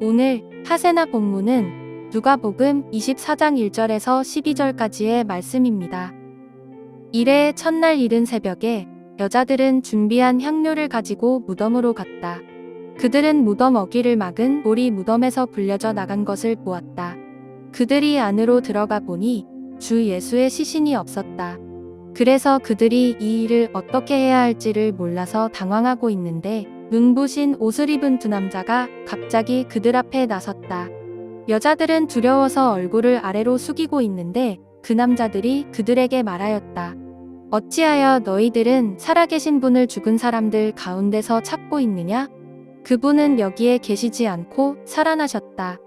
오늘 하세나 본문은 누가복음 24장 1절에서 12절까지의 말씀입니다. 이래 첫날 이른 새벽에 여자들은 준비한 향료를 가지고 무덤으로 갔다. 그들은 무덤 어귀를 막은 돌이 무덤에서 불려져 나간 것을 보았다. 그들이 안으로 들어가 보니 주 예수의 시신이 없었다. 그래서 그들이 이 일을 어떻게 해야 할지를 몰라서 당황하고 있는데 눈부신 옷을 입은 두 남자가 갑자기 그들 앞에 나섰다. 여자들은 두려워서 얼굴을 아래로 숙이고 있는데 그 남자들이 그들에게 말하였다. 어찌하여 너희들은 살아계신 분을 죽은 사람들 가운데서 찾고 있느냐? 그분은 여기에 계시지 않고 살아나셨다.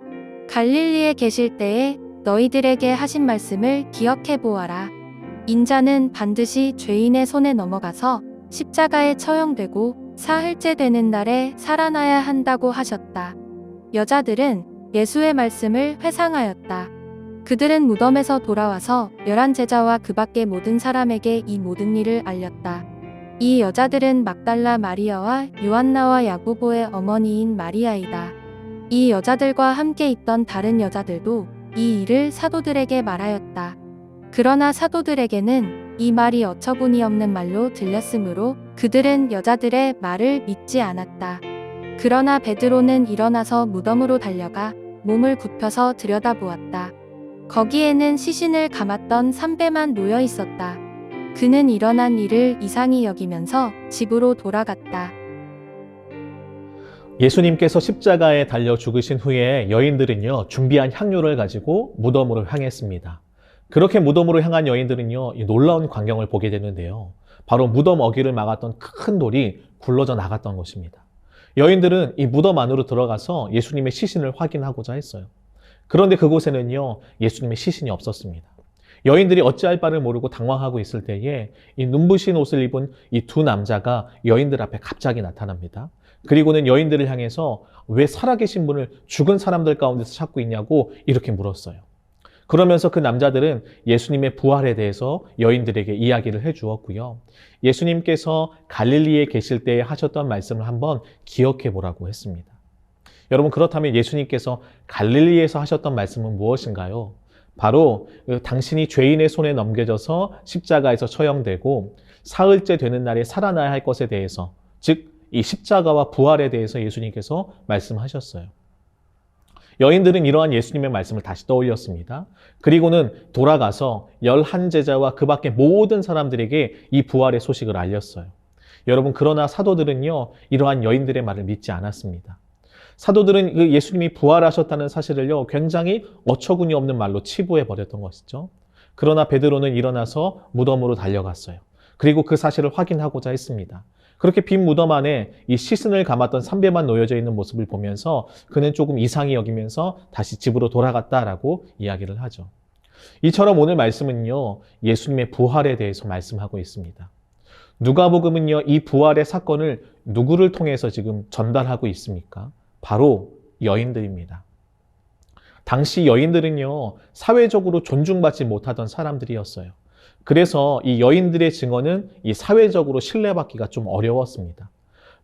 갈릴리에 계실 때에 너희들에게 하신 말씀을 기억해 보아라. 인자는 반드시 죄인의 손에 넘어가서 십자가에 처형되고 사흘째 되는 날에 살아나야 한다고 하셨다. 여자들은 예수의 말씀을 회상하였다. 그들은 무덤에서 돌아와서 열한 제자와 그 밖의 모든 사람에게 이 모든 일을 알렸다. 이 여자들은 막달라 마리아와 요한나와 야고보의 어머니인 마리아이다. 이 여자들과 함께 있던 다른 여자들도 이 일을 사도들에게 말하였다. 그러나 사도들에게는 이 말이 어처구니 없는 말로 들렸으므로 그들은 여자들의 말을 믿지 않았다. 그러나 베드로는 일어나서 무덤으로 달려가 몸을 굽혀서 들여다보았다. 거기에는 시신을 감았던 삼배만 놓여 있었다. 그는 일어난 일을 이상히 여기면서 집으로 돌아갔다. 예수님께서 십자가에 달려 죽으신 후에 여인들은요, 준비한 향료를 가지고 무덤으로 향했습니다. 그렇게 무덤으로 향한 여인들은요, 이 놀라운 광경을 보게 되는데요. 바로 무덤 어귀를 막았던 큰 돌이 굴러져 나갔던 것입니다. 여인들은 이 무덤 안으로 들어가서 예수님의 시신을 확인하고자 했어요. 그런데 그곳에는요, 예수님의 시신이 없었습니다. 여인들이 어찌할 바를 모르고 당황하고 있을 때에 이 눈부신 옷을 입은 이 두 남자가 여인들 앞에 갑자기 나타납니다. 그리고는 여인들을 향해서 왜 살아계신 분을 죽은 사람들 가운데서 찾고 있냐고 이렇게 물었어요. 그러면서 그 남자들은 예수님의 부활에 대해서 여인들에게 이야기를 해 주었고요. 예수님께서 갈릴리에 계실 때 하셨던 말씀을 한번 기억해 보라고 했습니다. 여러분, 그렇다면 예수님께서 갈릴리에서 하셨던 말씀은 무엇인가요? 바로 그 당신이 죄인의 손에 넘겨져서 십자가에서 처형되고 사흘째 되는 날에 살아나야 할 것에 대해서, 즉, 이 십자가와 부활에 대해서 예수님께서 말씀하셨어요. 여인들은 이러한 예수님의 말씀을 다시 떠올렸습니다. 그리고는 돌아가서 열한 제자와 그 밖의 모든 사람들에게 이 부활의 소식을 알렸어요. 여러분, 그러나 사도들은요, 이러한 여인들의 말을 믿지 않았습니다. 사도들은 그 예수님이 부활하셨다는 사실을요, 굉장히 어처구니 없는 말로 치부해 버렸던 것이죠. 그러나 베드로는 일어나서 무덤으로 달려갔어요. 그리고 그 사실을 확인하고자 했습니다. 그렇게 빈 무덤 안에 이 시신을 감았던 삼배만 놓여져 있는 모습을 보면서 그는 조금 이상히 여기면서 다시 집으로 돌아갔다라고 이야기를 하죠. 이처럼 오늘 말씀은요, 예수님의 부활에 대해서 말씀하고 있습니다. 누가복음은요, 이 부활의 사건을 누구를 통해서 지금 전달하고 있습니까? 바로 여인들입니다. 당시 여인들은요, 사회적으로 존중받지 못하던 사람들이었어요. 그래서 이 여인들의 증언은 이 사회적으로 신뢰받기가 좀 어려웠습니다.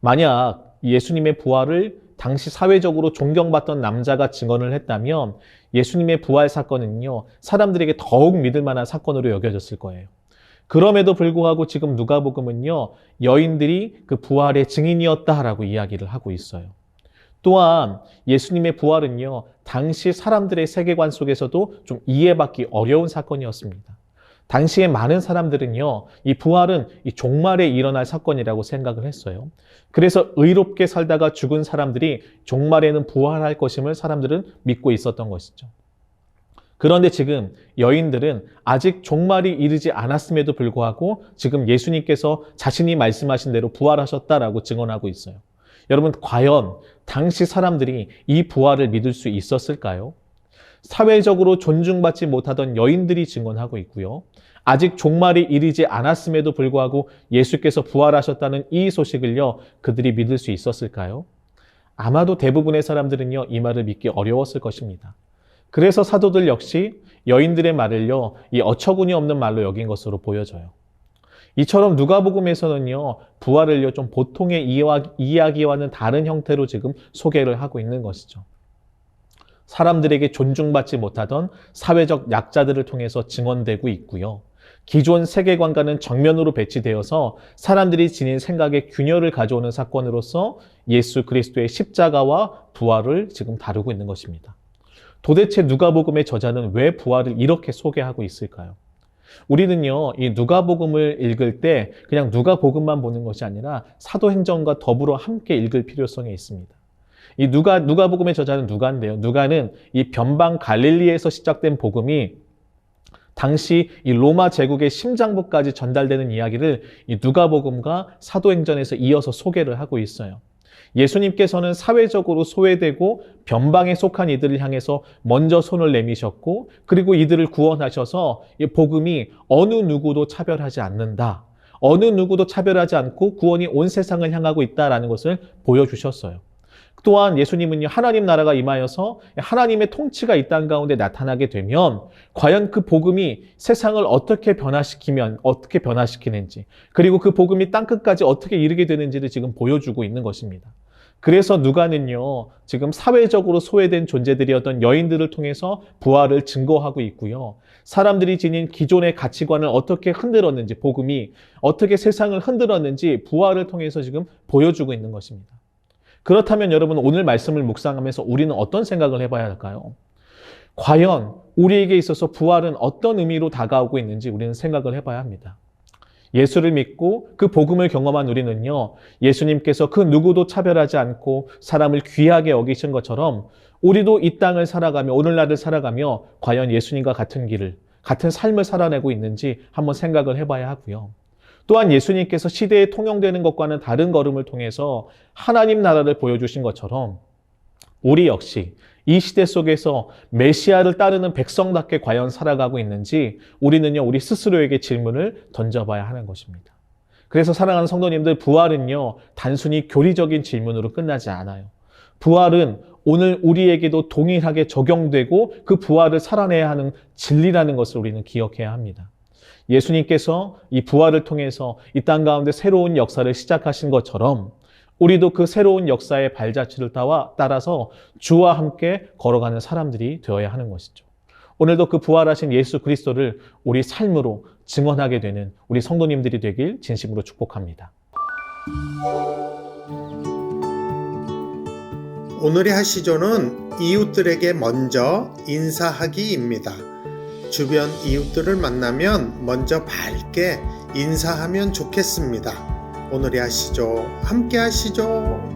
만약 예수님의 부활을 당시 사회적으로 존경받던 남자가 증언을 했다면 예수님의 부활 사건은요, 사람들에게 더욱 믿을 만한 사건으로 여겨졌을 거예요. 그럼에도 불구하고 지금 누가복음은요, 여인들이 그 부활의 증인이었다라고 이야기를 하고 있어요. 또한 예수님의 부활은요, 당시 사람들의 세계관 속에서도 좀 이해받기 어려운 사건이었습니다. 당시에 많은 사람들은요, 이 부활은 이 종말에 일어날 사건이라고 생각을 했어요. 그래서 의롭게 살다가 죽은 사람들이 종말에는 부활할 것임을 사람들은 믿고 있었던 것이죠. 그런데 지금 여인들은 아직 종말이 이르지 않았음에도 불구하고 지금 예수님께서 자신이 말씀하신 대로 부활하셨다라고 증언하고 있어요. 여러분, 과연 당시 사람들이 이 부활을 믿을 수 있었을까요? 사회적으로 존중받지 못하던 여인들이 증언하고 있고요. 아직 종말이 이르지 않았음에도 불구하고 예수께서 부활하셨다는 이 소식을요, 그들이 믿을 수 있었을까요? 아마도 대부분의 사람들은요, 이 말을 믿기 어려웠을 것입니다. 그래서 사도들 역시 여인들의 말을요, 이 어처구니 없는 말로 여긴 것으로 보여져요. 이처럼 누가복음에서는요 부활을요 좀 보통의 이야기와는 다른 형태로 지금 소개를 하고 있는 것이죠. 사람들에게 존중받지 못하던 사회적 약자들을 통해서 증언되고 있고요. 기존 세계관과는 정면으로 배치되어서 사람들이 지닌 생각에 균열을 가져오는 사건으로서 예수 그리스도의 십자가와 부활을 지금 다루고 있는 것입니다. 도대체 누가복음의 저자는 왜 부활을 이렇게 소개하고 있을까요? 우리는요, 이 누가복음을 읽을 때 그냥 누가복음만 보는 것이 아니라 사도행전과 더불어 함께 읽을 필요성이 있습니다. 이 누가 누가 복음의 저자는 누가인데요. 누가는 이 변방 갈릴리에서 시작된 복음이 당시 이 로마 제국의 심장부까지 전달되는 이야기를 이 누가복음과 사도행전에서 이어서 소개를 하고 있어요. 예수님께서는 사회적으로 소외되고 변방에 속한 이들을 향해서 먼저 손을 내미셨고 그리고 이들을 구원하셔서 이 복음이 어느 누구도 차별하지 않는다. 어느 누구도 차별하지 않고 구원이 온 세상을 향하고 있다라는 것을 보여주셨어요. 또한 예수님은요, 하나님 나라가 임하여서 하나님의 통치가 이 땅 가운데 나타나게 되면 과연 그 복음이 세상을 어떻게 변화시키면 어떻게 변화시키는지 그리고 그 복음이 땅 끝까지 어떻게 이르게 되는지를 지금 보여주고 있는 것입니다. 그래서 누가는요, 지금 사회적으로 소외된 존재들이었던 여인들을 통해서 부활을 증거하고 있고요. 사람들이 지닌 기존의 가치관을 어떻게 흔들었는지, 복음이 어떻게 세상을 흔들었는지 부활을 통해서 지금 보여주고 있는 것입니다. 그렇다면 여러분 오늘 말씀을 묵상하면서 우리는 어떤 생각을 해봐야 할까요? 과연 우리에게 있어서 부활은 어떤 의미로 다가오고 있는지 우리는 생각을 해봐야 합니다. 예수를 믿고 그 복음을 경험한 우리는요, 예수님께서 그 누구도 차별하지 않고 사람을 귀하게 여기신 것처럼 우리도 이 땅을 살아가며 오늘날을 살아가며 과연 예수님과 같은 길을, 같은 삶을 살아내고 있는지 한번 생각을 해봐야 하고요. 또한 예수님께서 시대에 통용되는 것과는 다른 걸음을 통해서 하나님 나라를 보여주신 것처럼 우리 역시 이 시대 속에서 메시아를 따르는 백성답게 과연 살아가고 있는지 우리는요, 우리 스스로에게 질문을 던져봐야 하는 것입니다. 그래서 사랑하는 성도님들, 부활은요, 단순히 교리적인 질문으로 끝나지 않아요. 부활은 오늘 우리에게도 동일하게 적용되고 그 부활을 살아내야 하는 진리라는 것을 우리는 기억해야 합니다. 예수님께서 이 부활을 통해서 이 땅 가운데 새로운 역사를 시작하신 것처럼 우리도 그 새로운 역사의 발자취를 따와 따라서 주와 함께 걸어가는 사람들이 되어야 하는 것이죠. 오늘도 그 부활하신 예수 그리스도를 우리 삶으로 증언하게 되는 우리 성도님들이 되길 진심으로 축복합니다. 오늘의 하시조는 이웃들에게 먼저 인사하기입니다. 주변 이웃들을 만나면 먼저 밝게 인사하면 좋겠습니다. 오늘의 하시조 함께 하시죠.